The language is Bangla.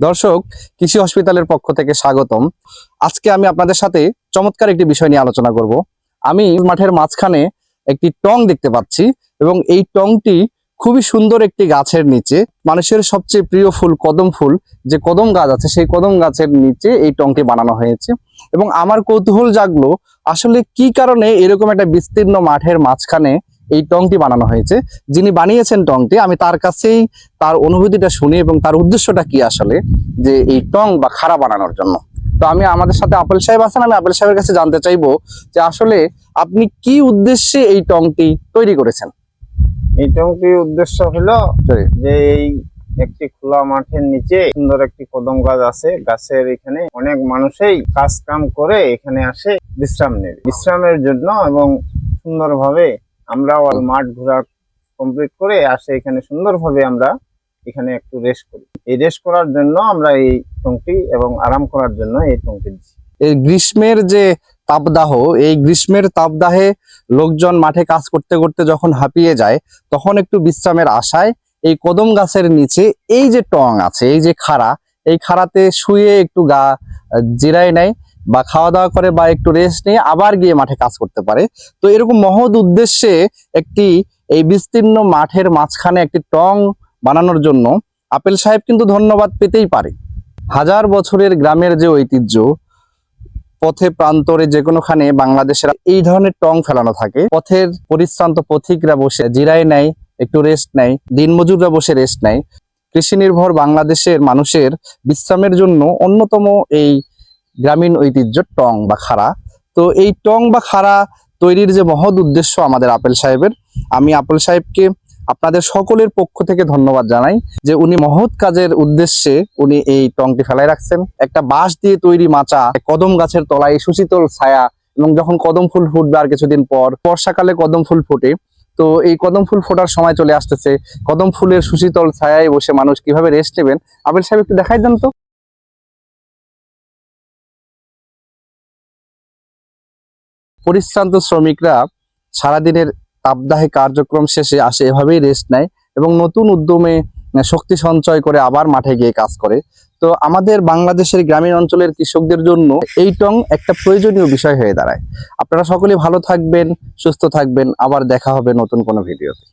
দর্শক, কৃষি হসপিটালের পক্ষ থেকে স্বাগতম। আজকে আমি আপনাদের সাথে চমৎকার একটি বিষয় নিয়ে আলোচনা করব। আমি মাঠের মাঝখানে একটি টং দেখতে পাচ্ছি এবং এই টংটি খুবই সুন্দর একটি গাছের নিচে, মানুষের সবচেয়ে প্রিয় ফুল কদম ফুল, যে কদম গাছ আছে, সেই কদম গাছের নিচে এই টংটি বানানো হয়েছে। এবং আমার কৌতূহল জাগলো, আসলে কি কারণে এরকম একটা বিস্তীর্ণ মাঠের মাঝখানে এই টংটি বানানো হয়েছে। যিনি বানিয়েছেন টংটি আমি তার কাছেই তার অনুভূতিটা শুনি এবং তার উদ্দেশ্যটা কি আসলে? যে এই টং বা খাড়া বানানোর জন্য। তো আমি আমাদের সাথে আপেল সাহেব আছেন আমি আপেল সাহেবের কাছে জানতে চাইব যে আসলে আপনি কি উদ্দেশ্যে এই টংটি তৈরি করেছেন? এই টংটির উদ্দেশ্য হলো যে এই একটি খোলা মাঠের নিচে সুন্দর একটি কদম গাছ আছে। গাছের এখানে অনেক মানুষই কাজ কাম করে এখানে আসে বিশ্রাম নেবে। বিশ্রামের জন্য এবং সুন্দরভাবে আমরা ওই মাঠ ঘোরা কমপ্লিট করে আসে এখানে সুন্দরভাবে আমরা এখানে একটু রেস্ট করি। এই রেস্ট করার জন্য আমরা এই টংটি এবং আরাম করার জন্য এই টংটি দিচ্ছি এই গ্রীষ্মের যে তাপদাহ, এই গ্রীষ্মের তাপদাহে লোকজন মাঠে কাজ করতে করতে যখন হাঁপিয়ে যায়, তখন একটু বিশ্রামের আশায় এই কদম গাছের নিচে এই যে টং আছে, এই যে খাড়া, এই খাড়াতে শুয়ে একটু গা জিরায় নেয়। বা খাওয়া দাওয়া করে বা একটু রেস্ট নিয়ে আবার গিয়ে মাঠে কাজ করতে পারে। তো এরকম মহৎ উদ্দেশ্যে একটি এই বিস্তীর্ণ মাঠের মাঝখানে একটি টং বানানোর জন্য আপেল সাহেব কিন্তু ধন্যবাদ পেতেই পারে। হাজার বছরের গ্রামের যে ঐতিহ্য, পথে প্রান্তরে যে কোনোখানে বাংলাদেশের এই ধরনের টং ফেলানো থাকে। পথের পরিশ্রান্ত পথিকরা বসে জিরায় নেয়, একটু রেস্ট নেয়, দিনমজুররা বসে রেস্ট নেয়। কৃষি নির্ভর বাংলাদেশের মানুষের বিশ্রামের জন্য অন্যতম এই গ্রামীণ ঐতিহ্য টং বা খাড়া। তো এই টং বা খাড়া তৈরির যে মহৎ উদ্দেশ্য আমাদের আপেল সাহেবের, আমি আপেল সাহেবকে আপনাদের সকলের পক্ষ থেকে ধন্যবাদ জানাই যে উনি মহৎ কাজের উদ্দেশ্যে উনি এই টংটি ফেলায় রাখছেন। একটা বাঁশ দিয়ে তৈরি মাচা, কদম গাছের তলায় সুশীতল ছায়া এবং যখন কদম ফুল ফুটবে আর কিছুদিন পর, বর্ষাকালে কদম ফুল ফোটে। তো এই কদম ফুল ফোটার সময় চলে আসতেছে, কদম ফুলের সুশীতল ছায়ায় বসে মানুষ কীভাবে রেস্ট নেবেন? আবির সাহেব একটু দেখাই দেন তো। পরিশ্রান্ত শ্রমিকরা সারাদিনের তাপদাহে কার্যক্রম শেষে আসে, এভাবেই রেস্ট নেয় এবং নতুন উদ্যমে শক্তি সঞ্চয় করে আবার মাঠে গিয়ে কাজ করে। তো আমাদের বাংলাদেশের গ্রামীণ অঞ্চলের কৃষকদের জন্য এই টং একটা প্রয়োজনীয় বিষয় হয়ে দাঁড়ায়। আপনারা সকলে ভালো থাকবেন, সুস্থ থাকবেন। আবার দেখা হবে নতুন কোনো ভিডিওতে।